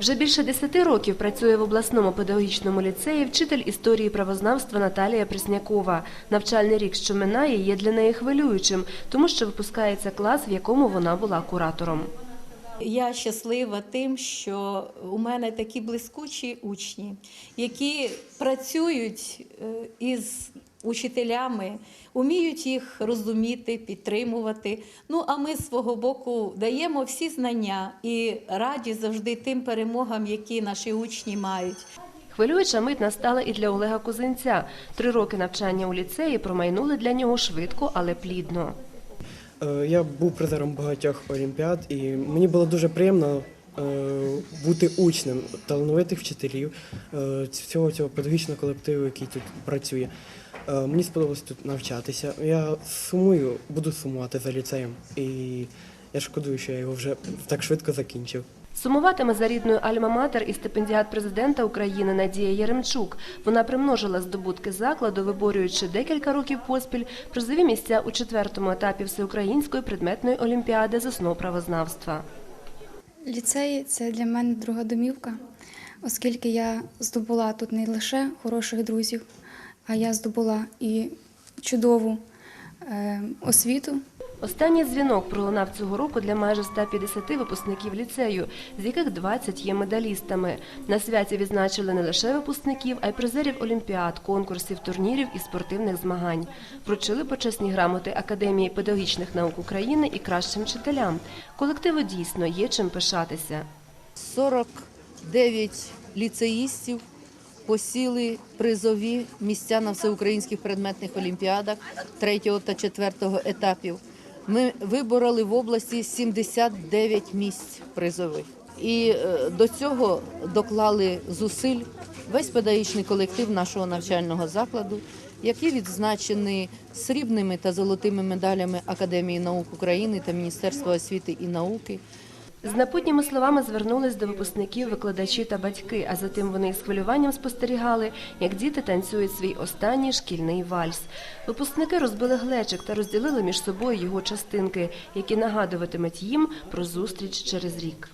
Вже більше десяти років працює в обласному педагогічному ліцеї вчитель історії правознавства Наталія Преснякова. Навчальний рік, що минає, є для неї хвилюючим, тому що випускається клас, в якому вона була куратором. Я щаслива тим, що у мене такі блискучі учні, які працюють е, із учителями, уміють їх розуміти, підтримувати. Ну а ми з свого боку даємо всі знання і раді завжди тим перемогам, які наші учні мають. Хвилююча мить настала і для Олега Кузинця. Три роки навчання у ліцеї промайнули для нього швидко, але плідно. Е, Я був призером багатьох олімпіад, і мені було дуже приємно бути учнем талановитих вчителів е, всього цього педагогічного колективу, який тут працює. Е, Мені сподобалось тут навчатися. Я сумую, буду сумувати за ліцеєм, і я шкодую, що я його вже так швидко закінчив. Сумуватиме за рідною Альма-Матер і стипендіат президента України Надія Яремчук. Вона примножила здобутки закладу, виборюючи декілька років поспіль призові місця у четвертому етапі всеукраїнської предметної олімпіади з основ правознавства. Ліцей це для мене друга домівка, оскільки я здобула тут не лише хороших друзів, а я здобула і чудову е, освіту. Останній дзвінок пролунав цього року для майже 150 випускників ліцею, з яких 20 є медалістами. На святі відзначили не лише випускників, а й призерів олімпіад, конкурсів, турнірів і спортивних змагань. Вручили почесні грамоти Академії педагогічних наук України і кращим вчителям. Колективу дійсно є чим пишатися. 49 ліцеїстів посіли призові місця на всеукраїнських предметних олімпіадах 3 та 4 етапів. Ми вибороли в області 79 місць призових. І е, до цього доклали зусиль весь педагогічний колектив нашого навчального закладу, який відзначений срібними та золотими медалями Академії наук України та Міністерства освіти і науки. З напутніми словами звернулись до випускників, викладачі та батьки, а затим вони із хвилюванням спостерігали, як діти танцюють свій останній шкільний вальс. Випускники розбили глечик та розділили між собою його частинки, які нагадуватимуть їм про зустріч через рік.